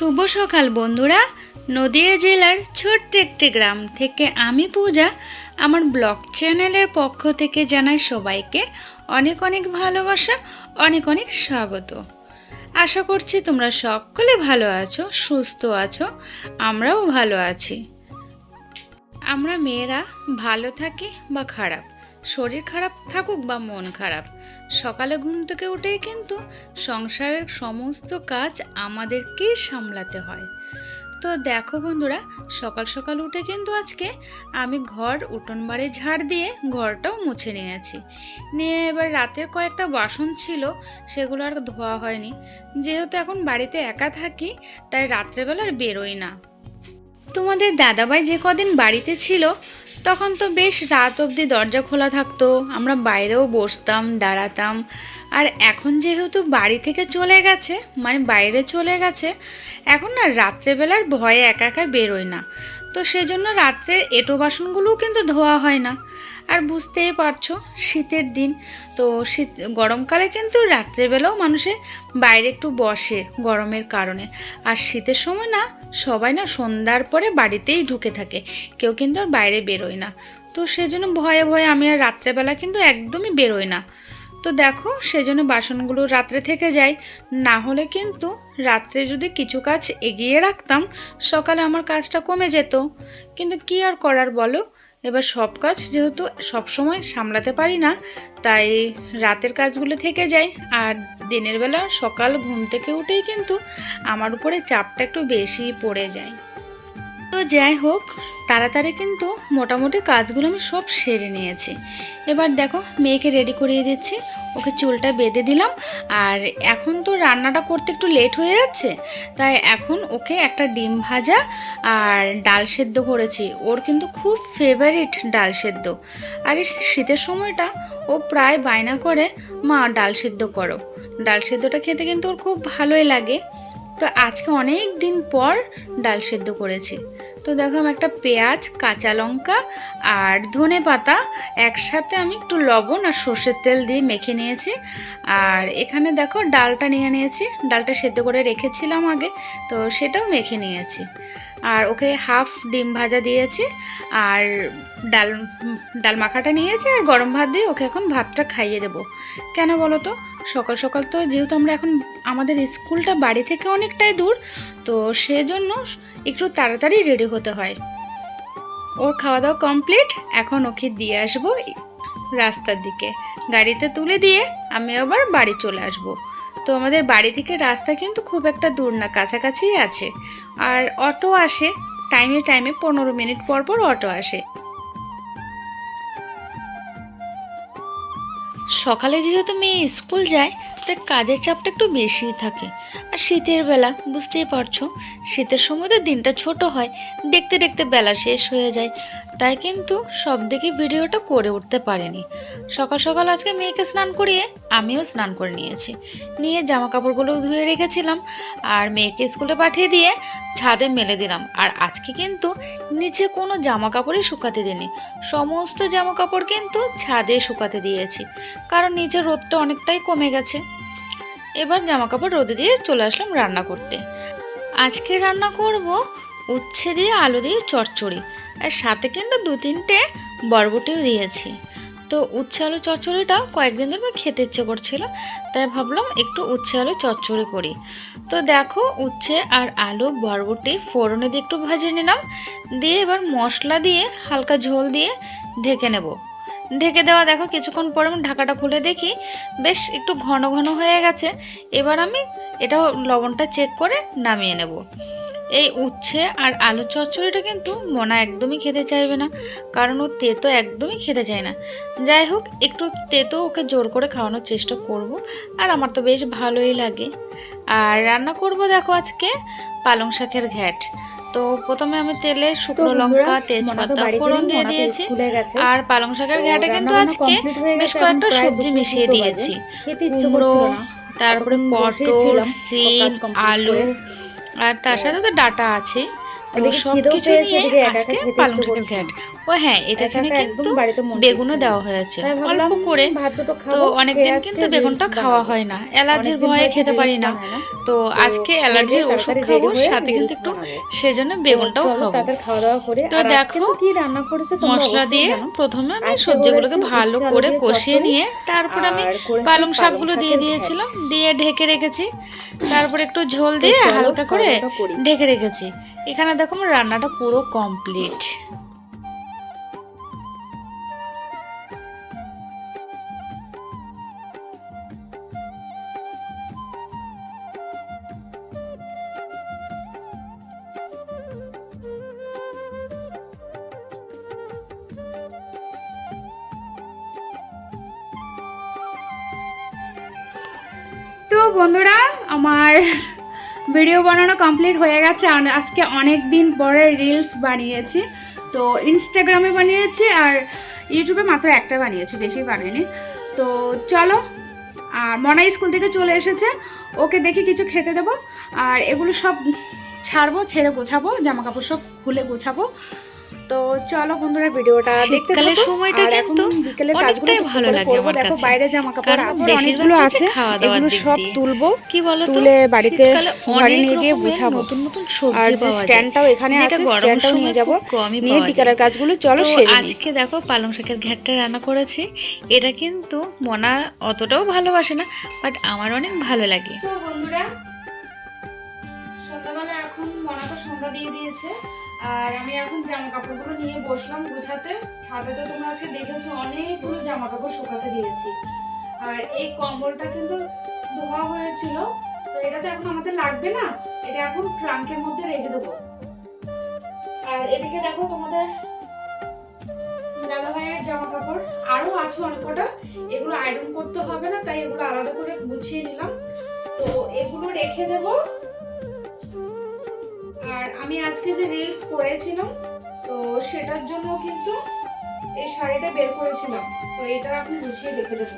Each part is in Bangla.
শুভ সকাল বন্ধুরা। নদিয়া জেলার ছোট্ট একটি গ্রাম থেকে আমি পূজা। আমার ব্লগ চ্যানেলের পক্ষ থেকে জানাই সবাইকে অনেক অনেক ভালোবাসা, অনেক অনেক স্বাগত। আশা করছি তোমরা সকলে ভালো আছো, সুস্থ আছো, আমরাও ভালো আছি। আমরা মেয়েরা ভালো থাকি বা খারাপ? শরীর খারাপ থাকুক বা মন খারাপ, সকালে ঘুম থেকে উঠেই কিন্তু সংসারের সমস্ত কাজ আমাদেরকেই সামলাতে হয়। তো দেখো বন্ধুরা, সকাল সকাল উঠে কিন্তু আজকে আমি ঘর উঠোন বাড়ি ঝাড় দিয়ে ঘরটাও মুছে নিয়েছি। নিয়ে এবার রাতের কয়েকটা বাসন ছিল, সেগুলো আর ধোয়া হয়নি। যেহেতু এখন বাড়িতে একা থাকি, তাই রাত্রেবেলা আর বেরোই না। তোমাদের দাদাভাই যে কদিন বাড়িতে ছিল তখন তো বেশ রাত অবধি দরজা খোলা থাকতো। আমরা বাইরেও বসতাম, দাঁড়াতাম। আর এখন যেহেতু বাড়ি থেকে চলে গেছে মানে বাইরে চলে গেছে, এখন না রাত্রেবেলার ভয়ে একা একা বেরোয় না। তো সেজন্য রাত্রের এটো বাসনগুলোও কিন্তু ধোয়া হয় না। আর বুঝতেই পারছ, শীতের দিন। তো শীত, গরমকালে কিন্তু রাত্রেবেলাও মানুষে বাইরে একটু বসে গরমের কারণে। আর শীতের সময় না, সবাই না সন্ধ্যার পরে বাড়িতেই ঢুকে থাকে। কেউ কিন্তু আর বাইরে বেরোয় না। তো সেজন্য ভয়ে ভয়ে আমি আর রাত্রেবেলা কিন্তু একদমই বেরোই না। তো দেখো, সেজন্য বাসনগুলো রাত্রে থেকে যায় না হলে কিন্তু রাত্রে যদি কিছু কাজ এগিয়ে রাখতাম, সকালে আমার কাজটা কমে যেত। কিন্তু কি আর করার বলো? এবার সব কাজ যেহেতু সব সময় সামলাতে পারি না, তাই রাতের কাজগুলো থেকে যায় আর দিনের বেলা সকাল ঘুম থেকে উঠেই কিন্তু আমার উপরে চাপটা একটু বেশি পড়ে যায়। তো যাই হোক, তাড়াতাড়ি কিন্তু মোটামুটি কাজগুলো আমি সব সেরে নিয়েছি। এবার দেখো, মেয়েকে রেডি করিয়ে দিচ্ছি। ওকে চুলটা বেঁধে দিলাম। আর এখন তো রান্নাটা করতে একটু লেট হয়ে যাচ্ছে, তাই এখন ওকে একটা ডিম ভাজা আর ডাল সেদ্ধ করেছি। ওর কিন্তু খুব ফেভারিট ডাল সেদ্ধ। আর এই শীতের সময়টা ও প্রায় বায়না করে, মা, ডাল সেদ্ধ করো। ডাল সেদ্ধটা খেতে কিন্তু ওর খুব ভালোই লাগে। তো আজকে অনেক দিন পর ডাল সেদ্ধ করেছি। তো দেখো আমি একটা পেঁয়াজ, কাঁচা লঙ্কা আর ধনে পাতা একসাথে আমি একটু লবণ আর সর্ষের তেল দিয়ে মেখে নিয়েছি। আর এখানে দেখো ডালটা নিয়ে নিয়েছি। ডালটা সেদ্ধ করে রেখেছিলাম আগে, তো সেটাও মেখে নিয়েছি। আর ওকে হাফ ডিম ভাজা দিয়েছি আর ডাল ডাল মাখাটা নিয়েছি আর গরম ভাত দিয়ে ওকে এখন ভাতটা খাইয়ে দেবো। কেন বলো তো? সকাল সকাল তো যেহেতু আমরা এখন আমাদের স্কুলটা বাড়ি থেকে অনেকটাই দূর, তো সেজন্য একটু তাড়াতাড়ি রেডি হতে হয়। ওর খাওয়া দাওয়া কমপ্লিট এখন ওকে দিয়ে আসব রাস্তার দিকে। গাড়িতে তুলে দিয়ে আমি আবার বাড়ি চলে আসব। তো আমাদের বাড়ি থেকে রাস্তা কিন্তু খুব একটা দূর না, কাছাকাছিই আছে। আর অটো আসে টাইমে টাইমে পনেরো মিনিট পর পর অটো আসে। সকালে যেহেতু মেয়ে স্কুল যায়, তাই কাজের চাপটা একটু বেশিই থাকে। আর শীতের বেলা, বুঝতেই পারছ, শীতের সময় তো দিনটা ছোট হয়, দেখতে দেখতে বেলা শেষ হয়ে যায়। তাই কিন্তু সব দিকে ভিডিওটা করে উঠতে পারিনি। সকাল সকাল আজকে মেয়েকে স্নান করিয়ে আমিও স্নান করে নিয়েছি। নিয়ে জামা কাপড়গুলো ধুয়ে রেখেছিলাম আর মেয়েকে স্কুলে পাঠিয়ে দিয়ে ছাদে মেলে দিলাম। আর আজকে কিন্তু নিচে কোনো জামা কাপড়ই শুকাতে দিইনি সমস্ত জামা কাপড় কিন্তু ছাদে শুকাতে দিয়েছি। কারণ নিচে রোদটা অনেকটাই কমে গেছে। এবার জামা কাপড় রোদে দিয়ে চলে আসলাম রান্না করতে। আজকে রান্না করব উচ্ছে দিয়ে আলু দিয়ে চচ্চড়ি। আর সাথে কিন্তু দু তিনটে বরবটিও দিয়েছি। তো উচ্ছে আলু চচ্চড়িটা কয়েকদিন ধরে খেতে ইচ্ছে করছিল, তাই ভাবলাম একটু উচ্ছে আলু চচ্চড়ি করি। তো দেখো উচ্ছে আর আলু বরবটি ফোড়নে দিয়ে একটু ভেজে নিলাম, দিয়ে এবার মশলা দিয়ে হালকা ঝোল দিয়ে ঢেকে নেব। ঢেকে দেওয়া দেখো কিছুক্ষণ পরে আমি ঢাকাটা খুলে দেখি বেশ একটু ঘন ঘন হয়ে গেছে, এবার আমি এটা লবণটা চেক করে নামিয়ে নেব। এই উচ্ছে আর আলু চচ্চড়িটা কিন্তু মনা একদমই খেতে চাইবে না কারণ ও তেতো একদমই খেতে চায় না। যাই হোক একটু তেতো ওকে জোর করে খাওয়ানোর চেষ্টা করব আর আমার তো বেশ ভালোই লাগে। আর রান্না করব দেখো আজকে পালং শাকের ঘ্যাট। তো প্রথমে আমি তেলে শুকনো লঙ্কা তেজপাতা ফোড়ন দিয়ে দিয়েছি। আর পালং শাকের ঘ্যাটে কিন্তু আজকে বেশ কয়েকটা সবজি মিশিয়ে দিয়েছি। কুমড়ো তারপরে পটল সিম আলু আর তার সাথে তো ডাটা আছে। তো সব কিছু নিয়ে আজকে পালং শাকের ঘ্যাট। ও হ্যাঁ এটা এখানে কিন্তু বেগুনও দেওয়া হয়েছে। অল্প করে তো অনেকদিন কিন্তু বেগুনটা খাওয়া হয় না। অ্যালার্জির ভয়ে খেতে পারি না। তো আজকে অ্যালার্জির ওষুধ খাব সাথে কিন্তু একটু সেজন্য বেগুনটাও খাব। তো দেখো, মশলা দিয়ে প্রথমে আমি সবজিগুলোকে ভালো করে কষিয়ে নিয়ে তারপর আমি পালং শাকগুলো দিয়ে দিয়েছিলাম দিয়ে ঢেকে রেখেছি। তারপর একটু ঝোল দিয়ে হালকা করি। ঢেকে রেখেছি এখানে দেখো আমার রান্নাটা পুরো কমপ্লিট তো বন্ধুরা আমার ভিডিও বানানো কমপ্লিট হয়ে গেছে। আজকে অনেক দিন পরে রিলস বানিয়েছি। তো ইনস্টাগ্রামে বানিয়েছি আর ইউটিউবে মাত্র একটা বানিয়েছি, বেশি বানাইনি তো চলো, আর মনা স্কুল থেকে চলে এসেছে। ওকে দেখে কিছু খেতে দেবো। আর এগুলো সব ছাড়বো, ছেড়ে গোছাবো জামা কাপড় সব খুলে গোছাবো। তো চলো বন্ধুরা ভিডিওটা দেখতে থাকো। সময়টা কিন্তু বিকেলের কাজগুলো ভালো লাগে। আমার দেখো বাইরে জামা কাপড় আছে অনেকগুলো আছে এগুলো সব তুলবো কি বলতো? তুলে বাড়িতে ঘরে নিয়ে গিয়ে গুছাবো। নতুন নতুন সবজি পাওয়া যায় স্ট্যান্ডটাও এখানে আছে স্ট্যান্ডটাও নিয়ে যাব। নিয়ে বিকালের। কাজগুলো চলো সেরে নিই। আজকে দেখো পালং শাকের ঘ্যাটটা রান্না করেছি। এটা কিন্তু মনা অতটাও ভালোবাসে না বাট আমার অনেক ভালো লাগে। তো বন্ধুরা সন্ধ্যাবেলা এখন মনা তো সন্ধ্যা দিয়ে দিয়েছে। আর আমি এখন জামা কাপড়গুলো নিয়ে বসলাম গুছাতে। ছাদে তো তোমরা আজকে দেখেছ, অনেকগুলো জামা কাপড় শুকাতে দিয়েছি। আর এই কম্বলটা কিন্তু ধোয়া হয়েছিল। তো এটা তো এখন আমাদের লাগবে না, এটা এখন ট্রাঙ্কের মধ্যে রেখে দেবো। আর এদিকে দেখো তোমাদের দাদা ভাইয়ের জামা কাপড় আরও আছে অনেক কটা। এগুলো আয়রন করতে হবে না, তাই এগুলো আলাদা করে গুছিয়ে নিলাম। তো এগুলো রেখে দেব। আর আমি আজকে যে রিলস করেছিলাম, তো সেটার জন্য কিন্তু এই শাড়িটা বের করেছিলাম। তো এটা এখন গুছিয়ে রেখে দেবো।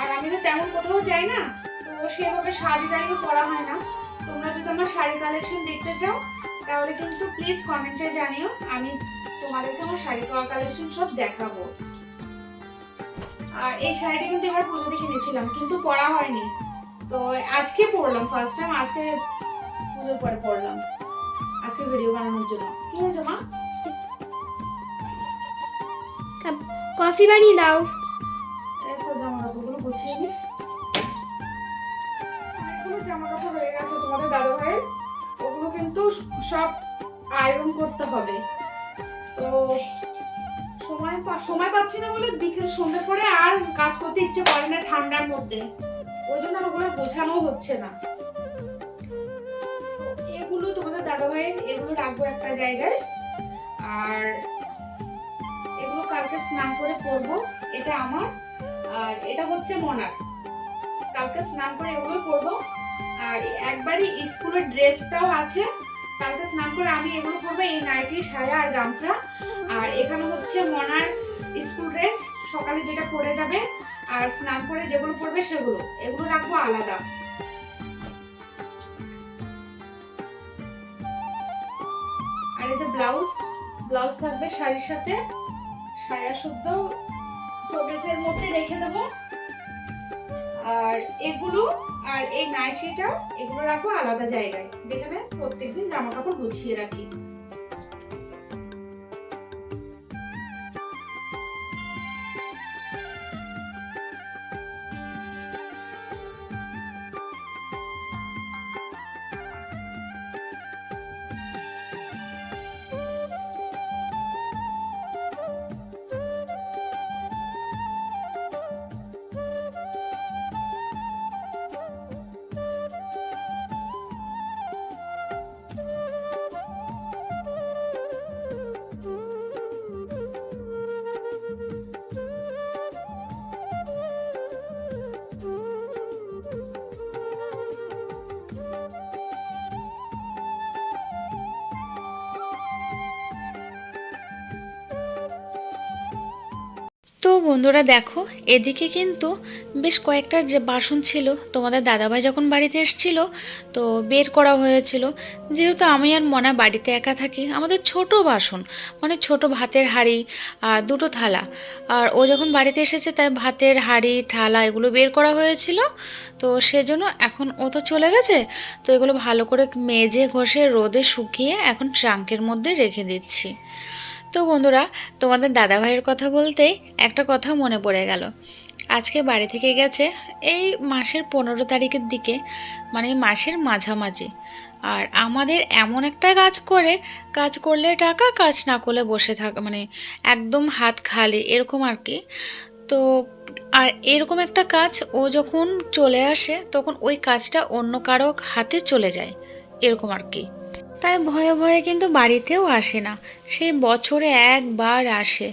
আর আমি তো তেমন কোথাও যাই না, তো সেভাবে শাড়ি টাড়িও পরা হয় না। তোমরা যদি আমার শাড়ি কালেকশন দেখতে চাও, তাহলে কিন্তু প্লিজ কমেন্টে জানিও, আমি তোমাদেরকে আমার শাড়ি কালেকশন সব দেখাবো। আর এই শাড়িটা কিন্তু এবার পুজোতে নিয়েছিলাম কিন্তু পরা হয়নি। তো আজকে পরলাম ফার্স্ট টাইম আজকে পুজোর পরে পরলাম। আজকে ভিডিও বানানোর জন্য। কি হয়েছে মা? কফি বানিয়ে দাও। এরপর জামা কাপড়গুলো গুছিয়ে নি। অনেকগুলো জামা কাপড় রয়ে গেছে তোমাদের দাদা ভাইয়ের ওগুলো কিন্তু সব আয়রন করতে হবে। তো সময় সময় পাচ্ছি না বলে বিকেল সন্ধ্যে পরে আর কাজ করতে ইচ্ছে করে না ঠান্ডার মধ্যে। ওই জন্য ওগুলো গোছানো হচ্ছে না। এগুলো তোমাদের দাদা ভাইয়ের এগুলো রাখব একটা জায়গায়। আর এগুলো কালকে স্নান করে পরবো এটা আমার। আর এটা হচ্ছে মনার। কালকে স্নান করে এগুলো পরবো আর একবারই স্কুলের ড্রেসটাও আছে। কালকে স্নান করে আমি এগুলো পরবো এই নাইটি সায়া আর গামছা। আর এখানে হচ্ছে মনার স্কুল ড্রেস, সকালে যেটা পরে যাবে আর স্নান করে যেগুলো পরবে সেগুলো। এগুলো রাখব আলাদা। আর এই যে ব্লাউজ ব্লাউজ থাকবে শাড়ির সাথে। সায়া শুদ্ধ শোকেসের মধ্যে রেখে দেব। আর এগুলো, আর এই নাইটিটা, এগুলো রাখব আলাদা জায়গায়। যেখানে প্রত্যেকদিন জামা কাপড় গুছিয়ে রাখি। তো বন্ধুরা দেখো, এদিকে কিন্তু বেশ কয়েকটা যে বাসন ছিল, তোমাদের দাদাভাই যখন বাড়িতে এসেছিল, তো বের করা হয়েছিল। যেহেতু আমি আর মনা বাড়িতে একা থাকি, আমাদের ছোট বাসন মানে ছোট ভাতের হাঁড়ি আর দুটো থালা। আর ও যখন বাড়িতে এসেছে, তাই ভাতের হাঁড়ি, থালা এগুলো বের করা হয়েছিল। তো সেজন্য এখন ও তো চলে গেছে, তো এগুলো ভালো করে মেজে ঘষে রোদে শুকিয়ে এখন ট্রাঙ্কের মধ্যে রেখে দিচ্ছি। তো বন্ধুরা, তোমাদের দাদাভাইয়ের কথা বলতেই একটা কথা মনে পড়ে গেল। আজকে বাড়ি থেকে গেছে এই মাসের পনেরো তারিখের দিকে মানে মাসের মাঝামাঝি। আর আমাদের এমন একটা কাজ করে, কাজ করলে টাকা, কাজ না করলে বসে থাকা মানে একদম হাত খালি, এরকম আর কি। তো আর এরকম একটা কাজ ও যখন চলে আসে, তখন ওই কাজটা অন্য কারও হাতে চলে যায়, এরকম আর কি। তাই ভয়ে ভয়ে কিন্তু বাড়িতেও আসে না। সেই বছরে একবার আসে।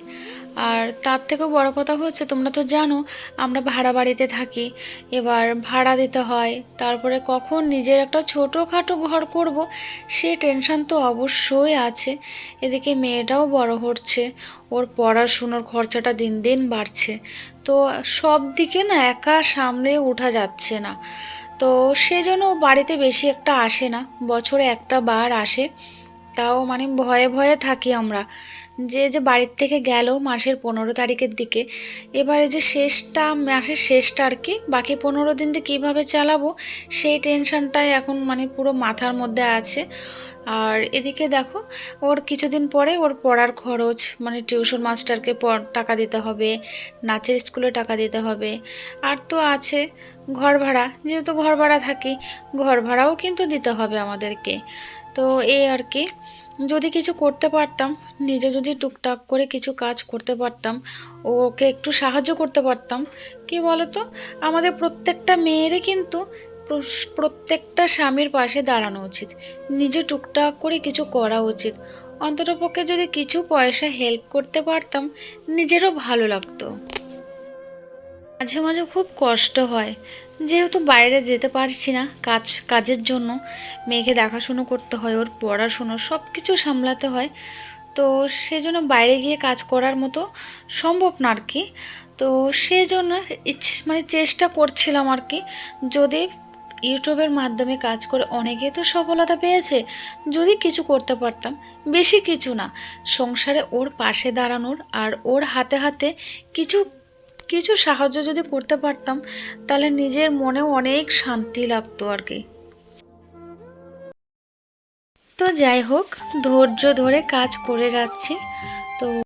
আর তার থেকেও বড় কথা হচ্ছে, তোমরা তো জানো, আমরা ভাড়া বাড়িতে থাকি। এবার ভাড়া দিতে হয়, তারপরে কখন নিজের একটা ছোটোখাটো ঘর করব, সে টেনশন তো অবশ্যই আছে। এদিকে মেয়েটাও বড় হচ্ছে, ওর পড়াশুনোর খরচাটা দিন দিন বাড়ছে। তো সব দিকে না একা সামলে ওঠা যাচ্ছে না। তো সেজন্য বাড়িতে বেশি একটা আসে না, বছরে একটা বার আসে। তাও মানে ভয়ে ভয়ে থাকি আমরা। যে যে বাড়ির থেকে গেল মাসের পনেরো তারিখের দিকে, এবারে যে শেষটা, মাসের শেষটা আর কি, বাকি পনেরো দিন দিয়ে কীভাবে চালাবো, সেই টেনশনটাই এখন মানে পুরো মাথার মধ্যে আছে। আর এদিকে দেখো, ওর কিছুদিন পরে ওর পড়ার খরচ মানে টিউশন মাস্টারকে টাকা দিতে হবে, নাচের স্কুলে টাকা দিতে হবে। আর তো আছে ঘর ভাড়া, যেহেতু ঘর ভাড়া থাকি, ঘর ভাড়াও কিন্তু দিতে হবে আমাদেরকে। তো এই আর কি, যদি কিছু করতে পারতাম, নিজে যদি টুকটাক করে কিছু কাজ করতে পারতাম, ওকে একটু সাহায্য করতে পারতাম, কি বলতো? আমাদের প্রত্যেকটা মেয়েরই কিন্তু প্রত্যেকটা স্বামীর পাশে দাঁড়ানো উচিত। নিজে টুকটাক করে কিছু করা উচিত। অন্ততপক্ষে যদি কিছু পয়সা হেল্প করতে পারতাম, নিজেরও ভালো লাগতো। মাঝে মাঝে খুব কষ্ট হয়। যেহেতু বাইরে যেতে পারছি না কাজ, কাজের জন্য, মেয়েকে দেখাশুনো করতে হয়, ওর পড়াশুনো সব কিছু সামলাতে হয়। তো সেজন্য বাইরে গিয়ে কাজ করার মতো সম্ভব না আর কি। তো সেজন্য মানে চেষ্টা করছিলাম আর কি। যদি ইউটিউবের মাধ্যমে কাজ করে অনেকে তো সফলতা পেয়েছে। যদি কিছু করতে পারতাম, বেশি কিছু না। সংসারে ওর পাশে দাঁড়ানোর আর ওর হাতে হাতে কিছু কিছু সাহায্য যদি করতে পারতাম, তাহলে নিজের মনেও অনেক শান্তি লাগতো আর কি। তো যাই হোক, ধৈর্য ধরে কাজ করে যাচ্ছি।